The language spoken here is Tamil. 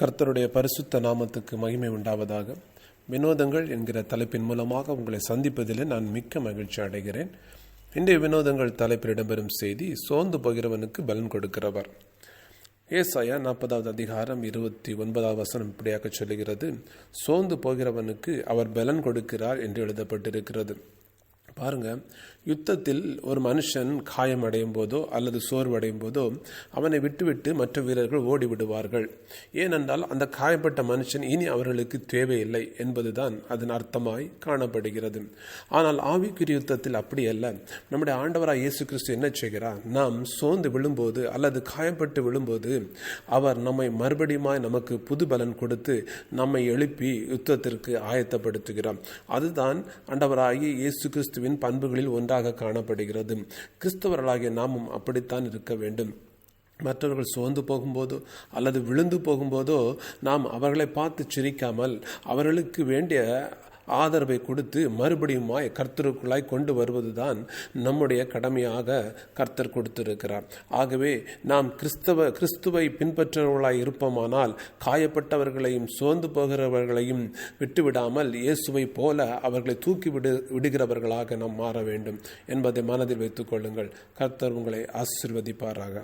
கர்த்தருடைய பரிசுத்த நாமத்துக்கு மகிமை உண்டாவதாக. வினோதங்கள் என்கிற தலைப்பின் மூலமாக உங்களை சந்திப்பதில் நான் மிக்க மகிழ்ச்சி அடைகிறேன். இன்றைய வினோதங்கள் தலைப்பில் இடம்பெறும் செய்தி சோர்ந்து போகிறவனுக்கு பலன் கொடுக்கிறவர். ஏசாயா நாற்பதாவது அதிகாரம் இருபத்தி ஒன்பதாவது வசனம் இப்படியாக சொல்லுகிறது. சோர்ந்து போகிறவனுக்கு அவர் பலன் கொடுக்கிறார் என்று எழுதப்பட்டிருக்கிறது. பாருங்க யுத்தத்தில் ஒரு மனுஷன் காயமடையும் போதோ அல்லது சோர்வடையும் போதோ அவனை விட்டுவிட்டு மற்ற வீரர்கள் ஓடி விடுவார்கள் ஏனென்றால் அந்த காயப்பட்ட மனுஷன் இனி அவர்களுக்கு தேவையில்லை என்பதுதான் அதன் அர்த்தமாய் காணப்படுகிறது. ஆனால் ஆவிக்குரிய யுத்தத்தில் அப்படி அல்ல. நம்முடைய ஆண்டவராய் இயேசு கிறிஸ்து என்ன செய்கிறார்? நாம் சோர்ந்து விழும்போது அல்லது காயப்பட்டு விழும்போது அவர் நம்மை மறுபடியுமாய் நமக்கு புது பலன் கொடுத்து நம்மை எழுப்பி யுத்தத்திற்கு ஆயத்தப்படுத்துகிறார். அதுதான் ஆண்டவராகி இயேசு கிறிஸ்துவின் பண்புகளில் ஒன்றாக காணப்படுகிறது. கிறிஸ்தவர்களாகிய நாமும் அப்படித்தான் இருக்க வேண்டும். மற்றவர்கள் சோர்ந்து போகும்போதோ அல்லது விழுந்து போகும்போதோ நாம் அவர்களை பார்த்து சிரிக்காமல் அவர்களுக்கு வேண்டிய ஆதரவை கொடுத்து மறுபடியுமாய் கர்த்தருக்குள்ளாய் கொண்டு வருவதுதான் நம்முடைய கடமையாக கர்த்தர் கொடுத்திருக்கிறார். ஆகவே நாம் கிறிஸ்தவ கிறிஸ்துவை பின்பற்றுபவர்களாய் இருப்போமானால் காயப்பட்டவர்களையும் சோர்ந்து போகிறவர்களையும் விட்டுவிடாமல் இயேசுவை போல அவர்களை தூக்கி விடு விடுகிறவர்களாக நாம் மாற வேண்டும் என்பதை மனதில் வைத்துக் கொள்ளுங்கள். கர்த்தர் உங்களை ஆசிர்வதிப்பாராக.